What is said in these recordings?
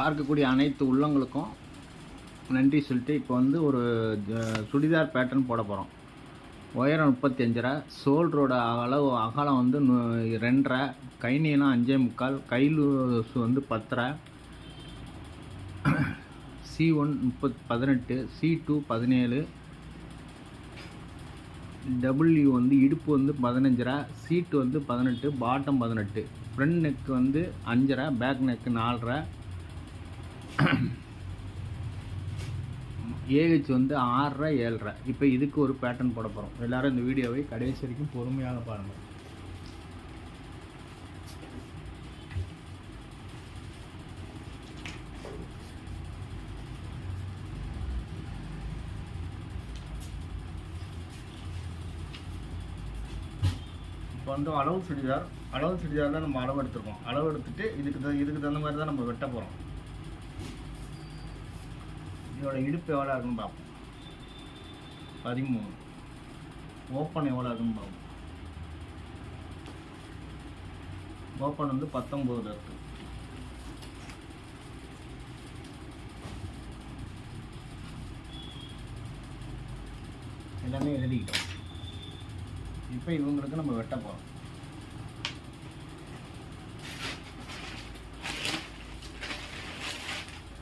பார்க்கக்கூடிய அனைத்து உள்ளங்களுக்கும் நன்றி சொல்லிட்டு இப்போ வந்து ஒரு சுடிதார் பேட்டர்ன் போட போகிறோம் உயரம் முப்பத்தி அஞ்சரை ஷோல்டரோட அளவு அகலம் வந்து ரெண்டரை கை நீளம் அஞ்சே முக்கால் கையில் வந்து பத்தரை சி ஒன் முப்பத் பதினெட்டு சி டூ பதினேழு டபுள்யூ வந்து இடுப்பு வந்து பதினஞ்சரை சீட்டு வந்து பதினெட்டு பாட்டம் பதினெட்டு. ஃப்ரண்ட் நெக் வந்து அஞ்சரை பேக் நெக்கு நாலரை ஏஹெச் வந்து ஆறரை ஏழரை. இப்போ இதுக்கு ஒரு பேட்டர்ன் போட போகிறோம் எல்லோரும் இந்த வீடியோவை கடைசி வரைக்கும் பொறுமையாக பாருங்கள் இப்போ வந்து அளவு சுடிதார் அளவு சுடிதார் தான் நம்ம அளவு எடுத்துருக்கோம். அளவு எடுத்துகிட்டு இதுக்கு த- இதுக்கு தகுந்த மாதிரி தான் நம்ம வெட்ட போகிறோம் இதோட இடுப்பு எவ்வளோ இருக்குன்னு பார்ப்போம். பதிமூணு. ஓப்பன் எவ்வளோ இருக்குன்னு பார்ப்போம். ஓப்பன் வந்து பத்தொம்போது இருக்குது எல்லாமே எழுதிக்கிட்டோம். இப்போ இவங்களுக்கு நம்ம வெட்ட போகிறோம்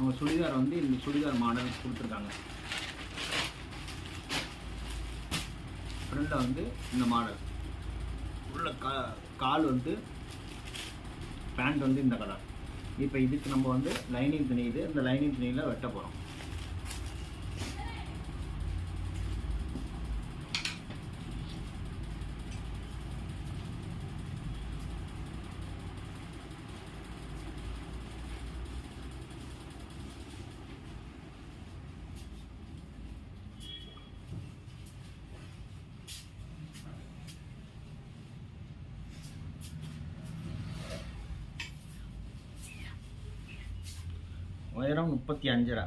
அவங்க சுடிதார் வந்து இந்த சுடிதார் மாடல் கொடுத்துருக்காங்க. ஃப்ரண்டில் வந்து இந்த மாடல். உள்ள கா கால் வந்து பேண்ட் வந்து இந்த கலர் இப்போ இதுக்கு நம்ம வந்து லைனிங் துணி இது இந்த லைனிங் துணியில் வெட்ட போகிறோம் உயரம் முப்பத்தி அஞ்சரை.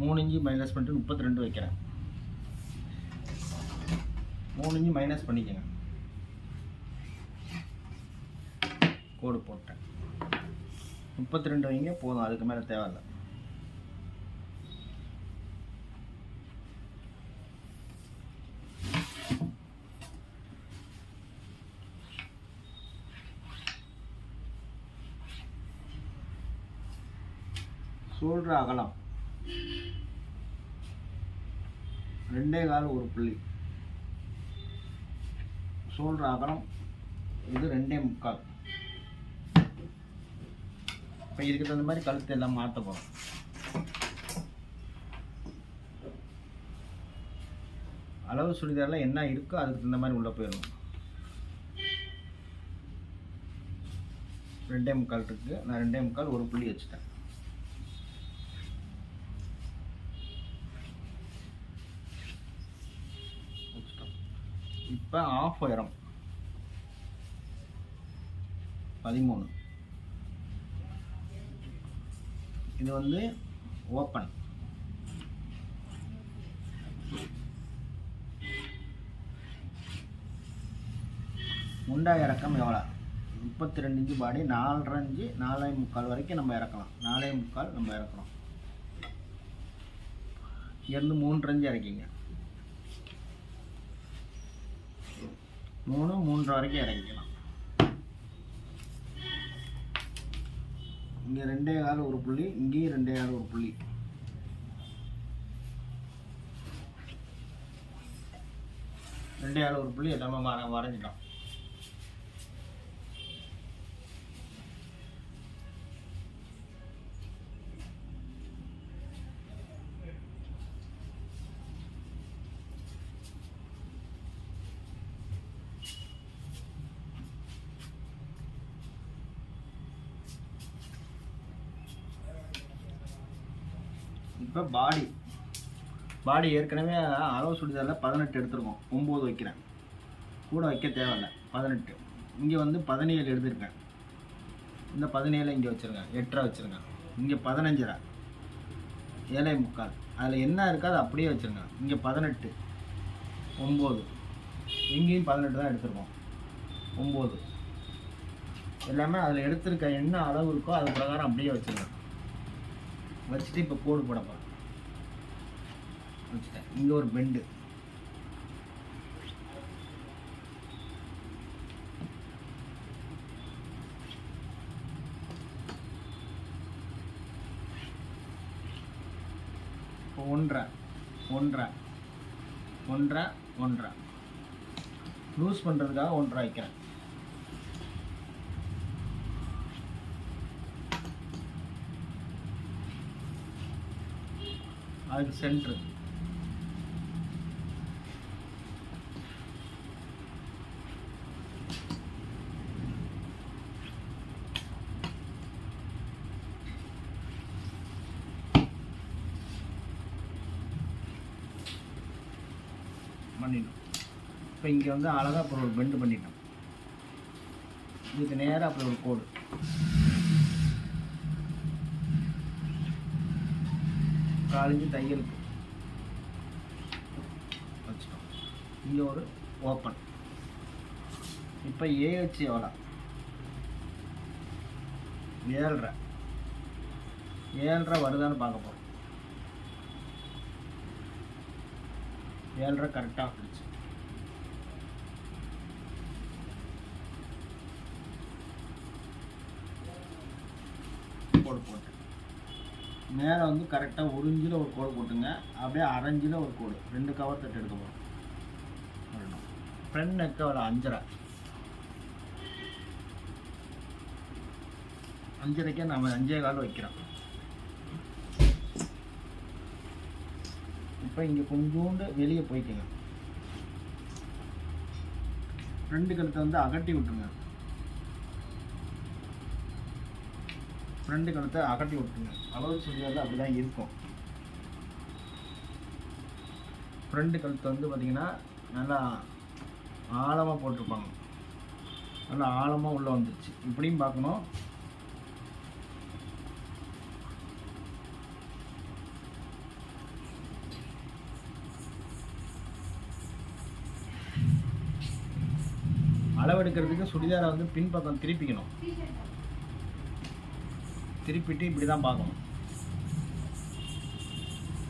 மூணு இஞ்சி மைனஸ் பண்ணிட்டு முப்பத்தி ரெண்டு வைக்கிறேன். மூணு இஞ்சி மைனஸ் பண்ணிக்கங்க. கோடு போட்டேன். முப்பத்தி ரெண்டு வைங்க போதும் அதுக்கு மேலே தேவையில்லை. ஷோல்டர் அகலம் ரெண்டே கால் ஒரு புள்ளி. ஷோல்டர் அகலம் இது ரெண்டே முக்கால். இப்போ இதுக்கு தகுந்த மாதிரி கழுத்து எல்லாம் மாற்ற போகிறோம் அளவு சுடிதாரில் என்ன இருக்கோ அதுக்கு தகுந்த மாதிரி உள்ளே போயிடும் ரெண்டே முக்கால் இருக்குது நான் ரெண்டே முக்கால் ஒரு புள்ளி வச்சுட்டேன். இப்போ ஆஃப் உயரம். பதிமூணு. இது வந்து ஓப்பன் முண்டா இறக்கம் எவ்வளோ? முப்பத்தி ரெண்டு இன்ச்சு பாடி நாலரை இன்ச்சு நாலே முக்கால் வரைக்கும் நம்ம இறக்கலாம். நாலே முக்கால் நம்ம இறக்கலாம் இங்கேருந்து மூன்றஞ்சு இறக்கிங்க. மூணு மூன்று வரைக்கும் இறங்கிக்கலாம். இங்கே ரெண்டே கால் ஒரு புள்ளி இங்கேயும் ரெண்டே கால் ஒரு புள்ளி. ரெண்டே கால் ஒரு புள்ளி எல்லாமே வர வரைஞ்சிட்டோம். இப்போ பாடி பாடி ஏற்கனவே அளவு சுடிதாரில் பதினெட்டு எடுத்திருக்கோம். ஒம்பது வைக்கிறேன். கூட வைக்க தேவையில்ல. பதினெட்டு. இங்கே வந்து பதினேழு எடுத்திருக்கேன். இந்த பதினேழு இங்கே வச்சுருங்க எட்டரை வச்சுருக்கேன். இங்கே பதினஞ்சரை. ஏழை முக்கால். அதில் என்ன இருக்கோ அதை அப்படியே வச்சுருங்க இங்கே பதினெட்டு. ஒம்பது இங்கேயும் பதினெட்டு தான் எடுத்திருக்கோம். ஒம்பது எல்லாமே அதில் எடுத்திருக்க என்ன அளவு இருக்கோ அது பிரகாரம் அப்படியே வச்சுருங்க வச்சுட்டு இப்போ கோடு போட போகிறேன் வச்சுட்டேன். இங்கே ஒரு பெண்டு ஒன்றரை ஒன்றரை ஒன்றரை ஒன்றரை. லூஸ் பண்ணுறதுக்காக ஒன்றரை வைக்கிறேன். அதுக்கு சென்ட்ரு பண்ணிட்டோம் இப்போ இங்கே வந்து அழகாக அப்புறம் ஒரு பெண்டு பண்ணிட்டோம். இதுக்கு நேராக அப்புறம் ஒரு கோடு. காலிஞ்சு தையலுக்கு வச்சுட்டோம். இங்கே ஒரு ஓப்பன் இப்போ ஏஹெச் எவ்வளோ ஏழ்ரை. ஏழ்ரை வருதான்னு பார்க்க போகிறோம் ஏழ்ரை கரெக்டாக வந்துச்சு கோடு போட்டு. மேலே வந்து கரெக்டாக ஒரு ஒரு கோடு போட்டுங்க. அப்படியே அரைஞ்சில் ஒரு கோடு. ரெண்டு கவர் தட்டு எடுக்க போகிறோம் ஃப்ரெண்ட் நெக்க வர அஞ்சரை. அஞ்சரைக்கே நம்ம அஞ்சே கால் வைக்கிறோம். இப்போ இங்கே கொஞ்சோண்டு வெளியே போய்க்குங்க ஃப்ரெண்டு கழுத்தை வந்து அகட்டி விட்டுருங்க. ஃப்ரெண்டு கழுத்தை அகட்டி விட்டுருங்க. அளவு சுடிதாரில் அப்படி தான் இருக்கும். ஃப்ரெண்டு கழுத்து வந்து பார்த்திங்கன்னா நல்லா ஆழமாக போட்டிருப்பாங்க. நல்லா ஆழமாக உள்ளே வந்துருச்சு. இப்படியும் பார்க்கணும். அளவெடுக்கிறதுக்கு சுடிதாரை வந்து பின்பக்கம் திருப்பிக்கணும். திருப்பிட்டு இப்படி தான் பார்க்கணும்.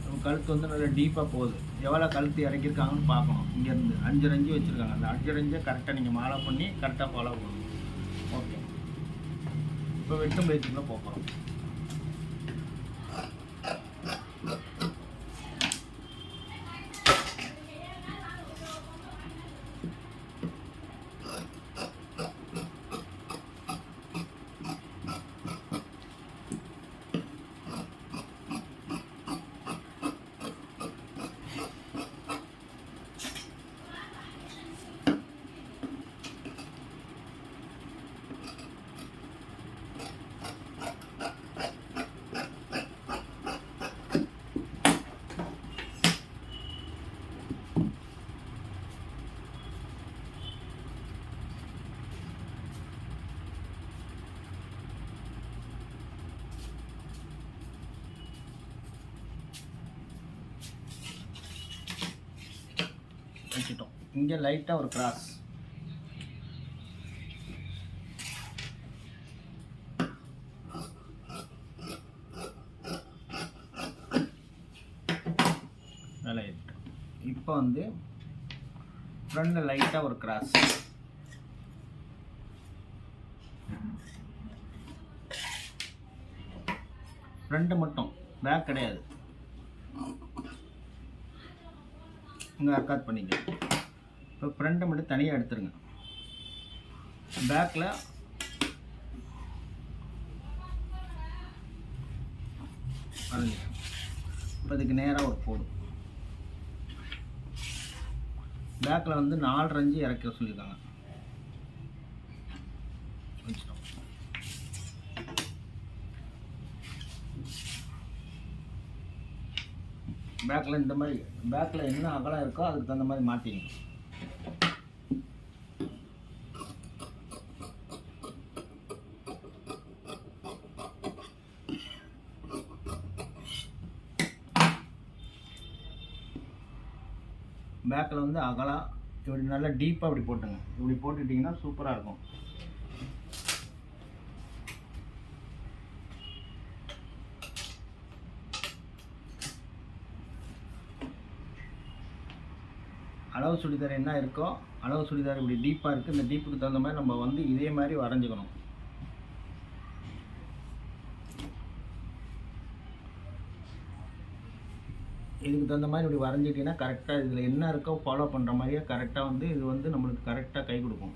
நம்ம கழுத்து வந்து நல்லா டீப்பாக போகுது. எவ்வளோ கழுத்து இறக்கியிருக்காங்கன்னு பார்க்கணும். இங்கேருந்து அஞ்சு ரஞ்சு வச்சுருக்காங்க. அந்த அஞ்சு ரஞ்சை கரெக்டாக நீங்கள் மாலை பண்ணி கரெக்டாக ஃபாலோ பண்ணணும். ஓகே இப்போ வெட்டும் பயிற்சிக்குள்ளே போகிறோம் வச்சுட்டோம் இங்கே லைட்டாக ஒரு கிராஸ். மேலே இப்போ வந்து ஃப்ரண்டில் லைட்டாக ஒரு கிராஸ். ஃப்ரண்ட்டு மட்டும் பேக் கிடையாது. இங்கே அக்காட் பண்ணிக்கலாம் இப்போ ஃப்ரண்ட்டை மட்டும் தனியாக எடுத்துருங்க. பேக்கில் வரைஞ்சிட்டேன் இப்போ இதுக்கு நேராக ஒரு போடும் பேக்கில் வந்து நாலு அஞ்சு இறக்க சொல்லியிருக்காங்க. பேக்கில் இந்த மாதிரி பேக்கில் என்ன அகலம் இருக்கோ அதுக்கு தகுந்த மாதிரி மாட்டிங்க பேக்கில் வந்து அகலாக இப்படி நல்லா டீப்பாக இப்படி போட்டுங்க. இப்படி போட்டுக்கிட்டிங்கன்னா சூப்பராக இருக்கும். அளவு சுடிதார் என்ன இருக்கோ அளவு சுடிதார் இப்படி டீப்பாக இருக்குது இந்த டீப்புக்கு தகுந்த மாதிரி நம்ம வந்து இதே மாதிரி வரைஞ்சிக்கணும். இதுக்கு தகுந்த மாதிரி இப்படி வரைஞ்சிட்டிங்கன்னா கரெக்டாக இதில் என்ன இருக்கோ ஃபாலோ பண்ணுற மாதிரியே கரெக்டாக வந்து இது வந்து நம்மளுக்கு கரெக்டாக கை கொடுக்கும்.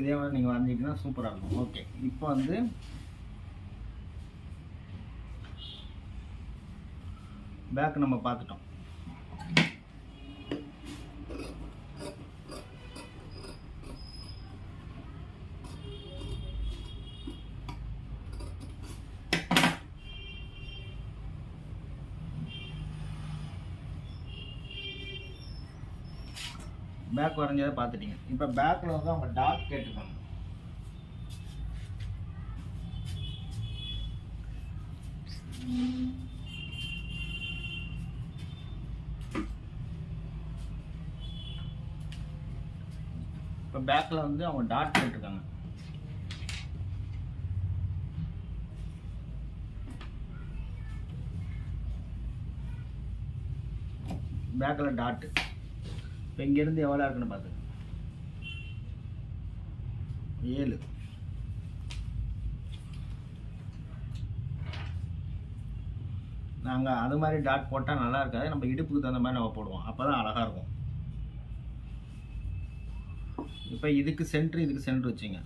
இதே மாதிரி நீங்கள் வரைஞ்சிட்டிங்கன்னா சூப்பராக இருக்கும். ஓகே இப்போ வந்து பேக் நம்ம பார்த்துட்டோம். பேக் வரைஞ்சதை பார்த்துட்டீங்க. இப்போ பேக்கில் வந்து அவங்க டாட் கேட்டுருக்காங்க இப்போ பேக்கில் வந்து அவங்க டாட் கேட்டிருக்காங்க பேக்கில் டாட்டு இப்போ இங்கேருந்து எவ்வளோ இருக்குன்னு பார்த்து. ஏழு. நாங்கள் அது மாதிரி டாட் போட்டால் நல்லா இருக்காது. நம்ம இடுப்புக்கு தகுந்த மாதிரி நம்ம போடுவோம். அப்போ தான் அழகாக இருக்கும். இப்போ இதுக்கு சென்ட்ரு இதுக்கு சென்ட்ரு வச்சுங்க.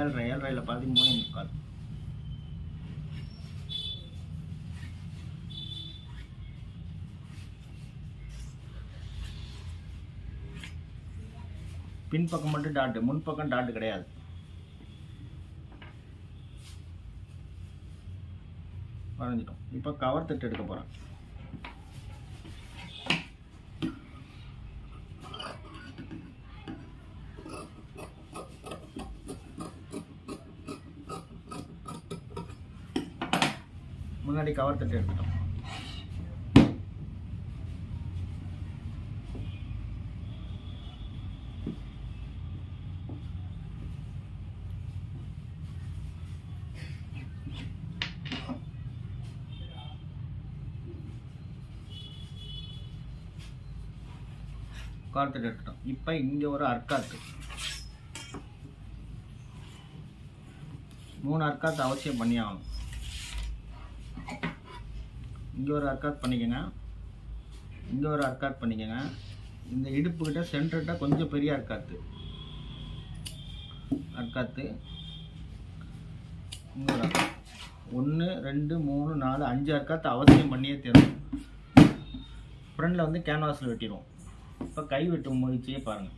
ஏழரை ஏழ்ரையில் பதிமூணு முக்கால் பின்பக்கம் மட்டும் டாட்டு முன்பக்கம் டாட்டு கிடையாது. வரைஞ்சிட்டோம். இப்போ கவர் தட்டு எடுக்க போகிறேன் முன்னாடி கவர் தட்டு எடுத்துட்டோம் கவர் தட்டு எடுத்துட்டோம் இப்போ இங்கே ஒரு அர்க்காத்து மூணு அர்க்காத்து அவசியம் பண்ணி ஆகணும் இங்கே ஒரு அர்க்காத் பண்ணிக்கோங்க. இங்கே ஒரு அர்க்காத் பண்ணிக்கோங்க. இந்த இடுப்புக்கிட்ட சென்டர்கிட்ட கொஞ்சம் பெரிய அர்க்காத்து அர்க்காத்து இங்கே ஒரு அர்க்காத் ஒன்று ரெண்டு மூணு நாலு அஞ்சு அர்க்காத்து அவசியம் பண்ணியே தரும் ஃப்ரண்டில் வந்து கேன்வாஸில் வெட்டிடுவோம். இப்போ கை வெட்டும் முயற்சியே பாருங்கள்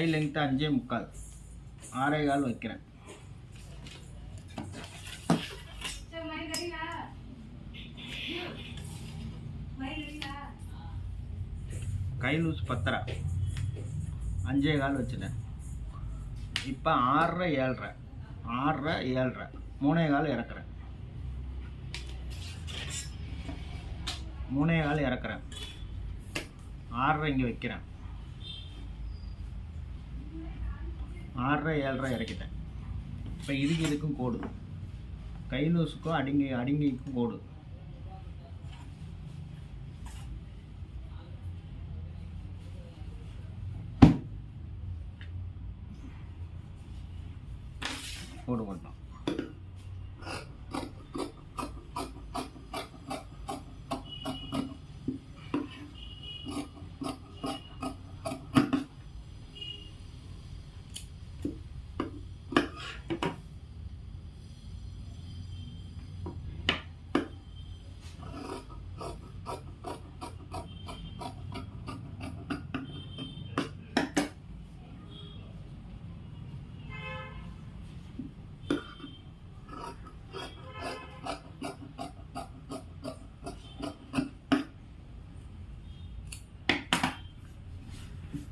கை லெங்க்த்து அஞ்சே முக்கால். ஆறே கால் வைக்கிறேன். கை லூஸ் பத்தரை. அஞ்சே கால் வச்சுட்டேன். இப்போ ஆறரை ஏழ்ரை. ஆறரை ஏழ்ரை. மூணே கால் இறக்குறேன். மூணே கால் இறக்குறேன். ஆறரை இங்கே வைக்கிறேன். ஆறரை ஏழரை இறக்கிட்டேன். இப்போ இதுக்கு இதுக்கும் கோடு கை லூஸுக்கும் அடிங்கி அடிங்கிக்கும் கோடு போட்டு போட்டோம்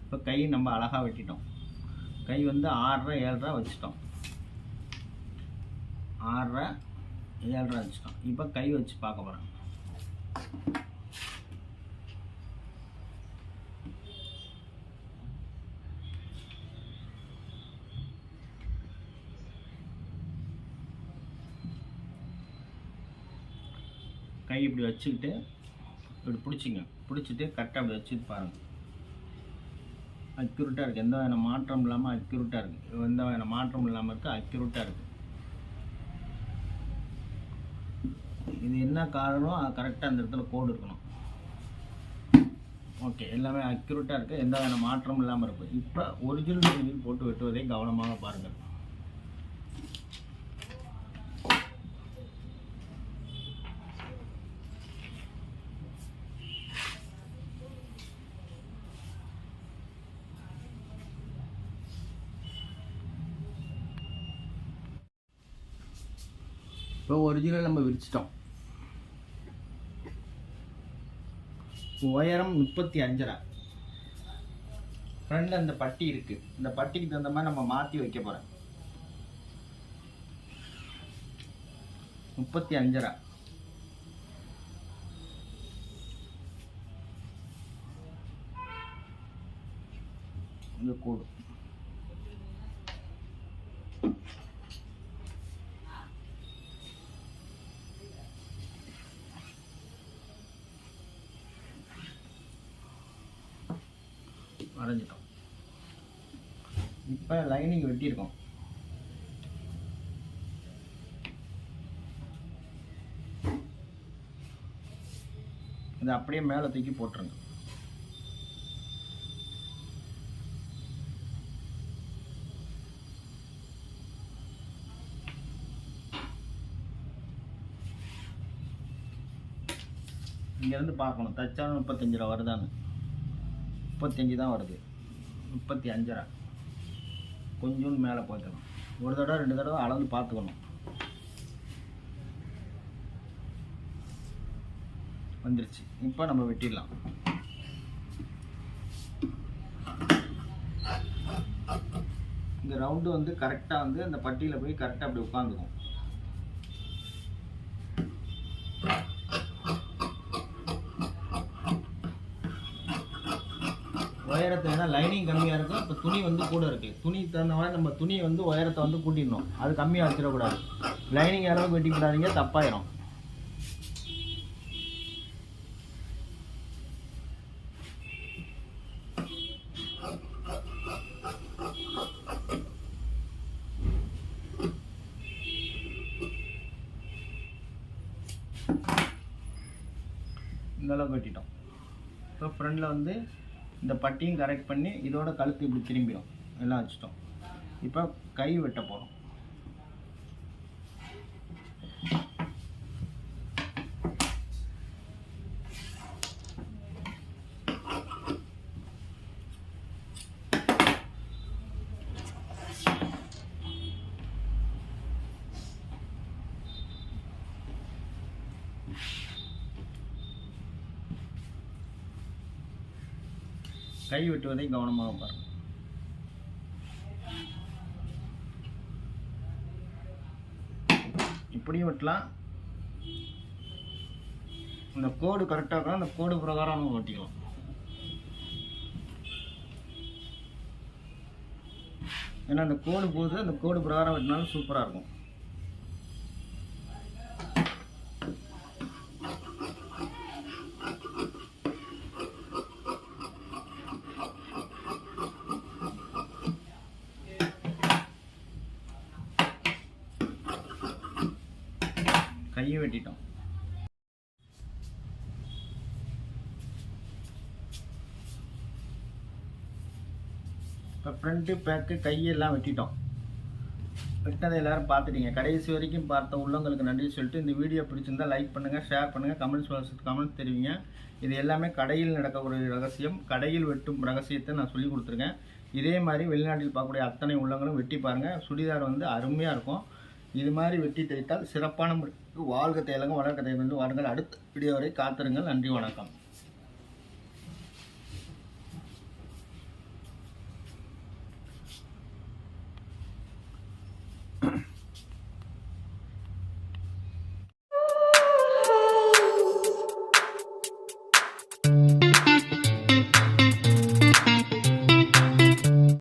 இப்போ கை நம்ம அழகாக வெட்டிட்டோம். கை வந்து ஆறரை ஏழரை வச்சுட்டோம். ஆறரை ஏழரை வச்சுட்டோம். இப்போ கை வச்சு பார்க்க போகிறோம் கை இப்படி வச்சுக்கிட்டு இப்படி பிடிச்சிங்க. பிடிச்சிட்டு கரெக்டாக அப்படி வச்சுட்டு பாருங்கள் அக்யூரேட்டாக இருக்குது எந்த வகையான மாற்றம் இல்லாமல் அக்யூரேட்டாக இருக்குது எந்த வகையான மாற்றம் இல்லாமல் இருக்குது அக்யூரேட்டாக இருக்குது இது என்ன காரணம் அது கரெக்டாக அந்த இடத்துல கோடு இருக்கணும். ஓகே எல்லாமே அக்யூரேட்டாக இருக்குது எந்த வகையான மாற்றம் இல்லாமல் இருக்குது இப்போ ஒரிஜினல் நீடில் போட்டு வெட்டுவதை கவனமாக பாருங்கள் இப்போ ஒரிஜினல் நம்ம விரிச்சிட்டோம். உயரம் முப்பத்தி அஞ்சரை. ஃப்ரண்டில் அந்த பட்டி இருக்கு. இந்த பட்டிக்கு தகுந்த மாதிரி நம்ம மாற்றி வைக்க போகிறோம் முப்பத்தி அஞ்சரை. இந்த கோடு. இப்போ லைனிங் வெட்டியிருக்கோம். இதை அப்படியே மேலே தூக்கி போட்டுருங்க. இங்கேருந்து பார்க்கணும். தச்சாலும் முப்பத்தஞ்சு ரூபா வருதான்னு. முப்பத்தஞ்சு தான் வருது. முப்பத்தி அஞ்சரை கொஞ்சோண்டு மேலே போய்க்கணும் ஒரு தடவை ரெண்டு தடவை அளந்து பார்த்துக்கணும். வந்துருச்சு. இப்போ நம்ம வெட்டிடலாம். இந்த ரவுண்டு வந்து கரெக்டாக வந்து அந்த பட்டியில் போய் கரெக்டாக அப்படி உட்காந்துக்கும். உயரத்தை ஏன்னா லைனிங் கம்மியாக இருக்கும். இப்போ துணி வந்து கூட இருக்குது துணி தகுந்த மாதிரி நம்ம துணியை வந்து உயரத்தை வந்து கூட்டிடணும். அது கம்மியாக வச்சிடக்கூடாது. லைனிங் அளவுக்கு வெட்டிக்கூடாதீங்க தப்பாயிரும். இந்தளவுக்கு வெட்டிட்டோம். இப்போ ஃப்ரண்டில் வந்து இந்த பட்டியும் கரெக்ட் பண்ணி இதோட கழுத்து இப்படி திரும்பிடும் எல்லாம் வச்சுட்டோம். இப்போ கை வெட்ட போகிறோம் கை வெட்டுவதை கவனமாக பாருங்கள் இப்படியும் வெட்டலாம். இந்த கோடு கரெக்டாக இருக்கணும். அந்த கோடு பிரகாரம் நம்ம வெட்டிக்கலாம். ஏன்னா அந்த கோடு போது அந்த கோடு பிரகாரம் வெட்டினாலும் சூப்பராக இருக்கும் கையும் வெட்டிட்டோம் இப்போ ஃப்ரண்ட்டு பேக்கு கையெல்லாம் வெட்டிட்டோம். வெட்டினதை எல்லோரும் பார்த்துட்டீங்க. கடைசி வரைக்கும் பார்த்த உள்ளவங்களுக்கு நன்றி சொல்லிட்டு இந்த வீடியோ பிடிச்சிருந்தா லைக் பண்ணுங்கள் ஷேர் பண்ணுங்கள் கமெண்ட்ஸ் பாக்ஸ் கமெண்ட்ஸ் தெரிவிங்க. இது எல்லாமே கடையில் நடக்கக்கூடிய ரகசியம். கடையில் வெட்டும் ரகசியத்தை நான் சொல்லி கொடுத்துருக்கேன். இதே மாதிரி வெளிநாட்டில் பார்க்கக்கூடிய அத்தனை உள்ளங்களும் வெட்டி பாருங்கள் சுடிதார் வந்து அருமையாக இருக்கும். இது மாதிரி வெட்டி தைத்தால் சிறப்பான முறையில் வாழ்க தேலங்க வளர்க்க தேவை வாருங்கள் அடுத்த வீடியோ வரை காத்திருங்கள். நன்றி வணக்கம்.